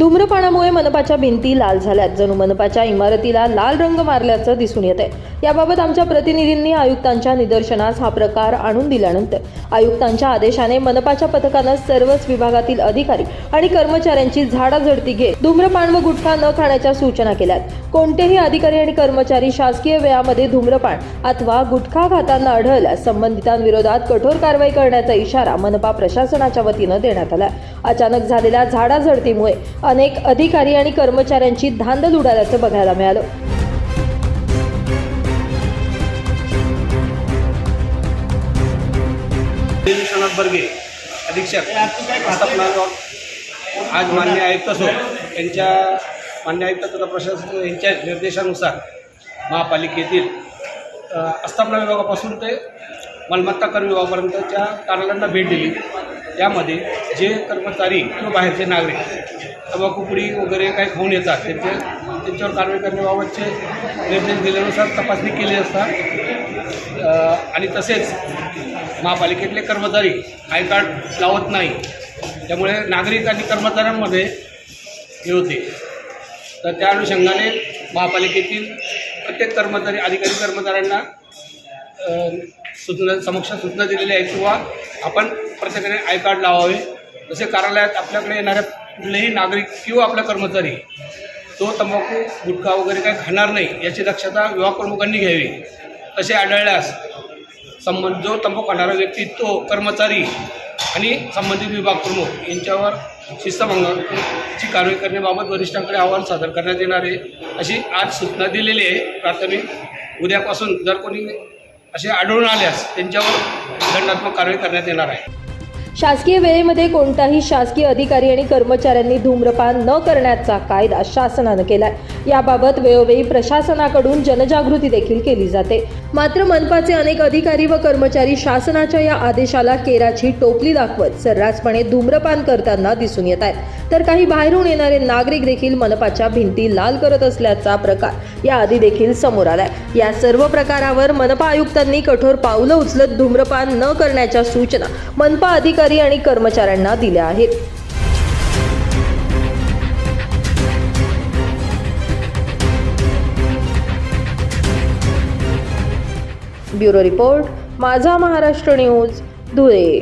धूम्रपानामुळे मनपाच्या भिंती लाल झाल्यात. जणू मनपाच्या इमारतीला लाल रंग मारल्याचं दिसून येत आहे याबाबत आमच्या प्रतिनिधींनी आयुक्तांच्या निदर्शनास हा प्रकार आणून दिल्यानंतर आयुक्तांच्या आदेशाने मनपाच्या पथकानं सर्वच विभागातील अधिकारी आणि कर्मचाऱ्यांची झाडाझडती घेत धूम्रपान व गुटखा न खाण्याच्या सूचना केल्यात. कोणतेही अधिकारी आणि कर्मचारी शासकीय वेळामध्ये धूम्रपान अथवा गुटखा खाताना आढळल्यास संबंधितांविरोधात कठोर कारवाई करण्याचा इशारा मनपा प्रशासनाच्या वतीनं देण्यात आला अचानक झालेल्या झाडाझडतीमुळे अनेक अधिकारी आणि कर्मचाऱ्यांची धांदल उडाल्याचं बघायला मिळालं. विश्वनाथ बर्गे अधीक्षक आज मान्य आयुक्त सो यांच्या मान्य आयुक्त तथा प्रशासन यांच्या निर्देशानुसार महापालिकेतील आस्थापना विभागापासून ते मालमत्ता कर विभागापर्यंतच्या कार्यालयांना भेट दिली. त्यामध्ये जे कर्मचारी किंवा बाहेरचे नागरिक तंबाखूपुडी वगैरे काही खाऊन येतात त्यांचे त्यांच्यावर कारवाई करण्याबाबतचे निर्देश दिल्यानुसार तपासणी केली असता आणि तसेच महापालिकेतले कर्मचारी आय कार्ड लावत नाही. त्यामुळे नागरिक आणि कर्मचाऱ्यांमध्ये हे होते. तर त्या अनुषंगाने महापालिकेतील प्रत्येक कर्मचारी अधिकारी कर्मचाऱ्यांना सूचना समक्ष सूचना दिलेल्या आहेत किंवा आपण प्रत्येकाने आय कार्ड लावावे. जसे कार्यालयात आपल्याकडे येणाऱ्या कुठलेही नागरिक किंवा आपला कर्मचारी तो तंबाखू गुटखा वगैरे काही खाणार नाही याची दक्षता विभाग प्रमुखांनी घ्यावी. तसे आढळल्यास संबंध जो तंबाखू खाणारा व्यक्ती तो कर्मचारी आणि संबंधित विभाग प्रमुख यांच्यावर शिस्तभंगाची कारवाई करण्याबाबत वरिष्ठांकडे आव्हान सादर करण्यात येणार आहे. अशी आज सूचना दिलेली आहे. प्राथमिक उद्यापासून जर कोणी असे आढळून आल्यास त्यांच्यावर दंडात्मक कारवाई करण्यात येणार आहे. शासकीय वेळेमध्ये कोणताही शासकीय अधिकारी आणि कर्मचाऱ्यांनी धूम्रपान न करण्याचा कायदा शासनानं केलाय. याबाबत वेळोवेळी प्रशासनाकडून जनजागृती देखील केली जाते. मात्र मनपाचे अनेक अधिकारी व कर्मचारी शासनाच्या या आदेशाला केराची टोपली दाखवत सर्रासपणे धूम्रपान करताना दिसून येत आहेत. तर काही बाहेरून येणारे नागरिक देखील मनपाच्या भिंती लाल करत असल्याचा प्रकार याआधी देखील समोर आलाय. या सर्व प्रकारावर मनपा आयुक्तांनी कठोर पावलं उचलत धूम्रपान न करण्याच्या सूचना मनपा अधिकारी अधिकारी आणि कर्मचाऱ्यांना दिल्या आहेत. ब्युरो रिपोर्ट माझा महाराष्ट्र न्यूज धुळे.